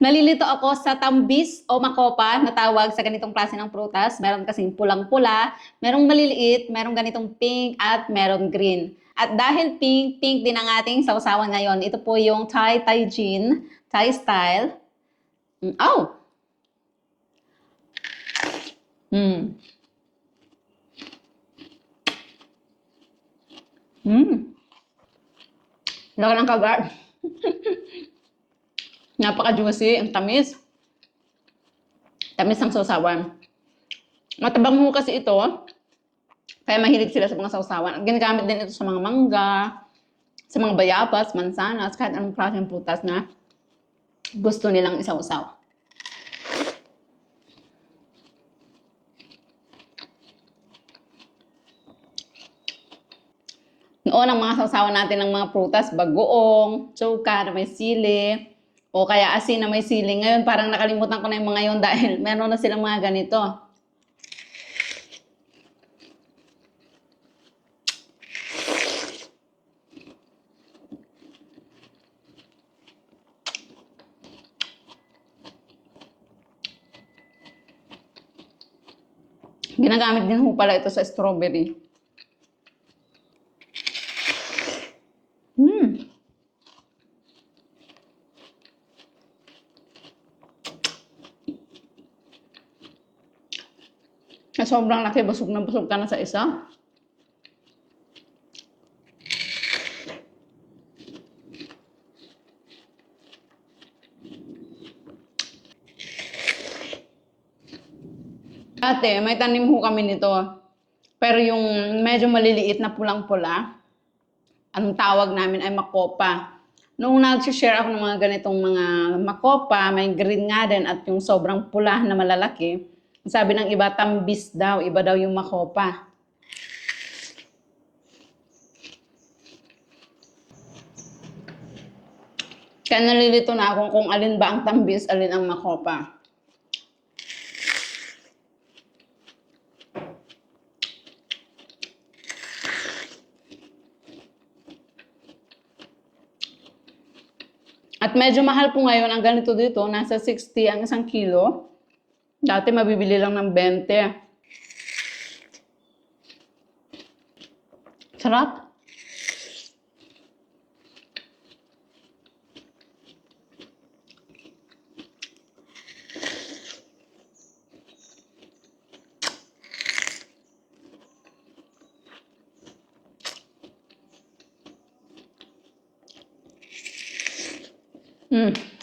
Nalilito ako sa tambis o makopa na tawag sa ganitong klase ng prutas. Meron kasing pulang-pula, merong maliliit, merong ganitong pink at merong green. At dahil pink, pink din ang ating sausawan ngayon. Ito po yung Thai Jean, Thai style. Mm, Oh! Mm. Mm. Laki ng kagat. Napaka-juicy, ang tamis. Tamis ng sausawan. Matabang mo kasi ito, kaya mahilig sila sa mga sausawan. Ginagamit din ito sa mga mangga, sa mga bayabas, mansanas, kahit anong klaseng prutas na gusto nilang isausaw. Noon, ang mga sausawan natin ng mga prutas, bagoong, na may sili, o kaya asin na may sili. Ngayon, parang nakalimutan ko na yung mga yon dahil meron na silang mga ganito. Ginagamit din ho pala ito sa strawberry. Mm. Na sobrang laki, busog na busog ka na sa isa. Ate, may tanim ho kami nito. Pero yung medyo maliliit na pulang-pula, anong tawag namin ay makopa. Nung nag-share ako ng mga ganitong mga makopa, may green nga din at yung sobrang pula na malalaki, sabi ng iba, tambis daw, iba daw yung makopa. Kaya nalilito na ako kung alin ba ang tambis, alin ang makopa. At medyo mahal po ngayon ang ganito dito, nasa 60 ang isang kilo. Dati mabibili lang ng 20. Sarap. Mm.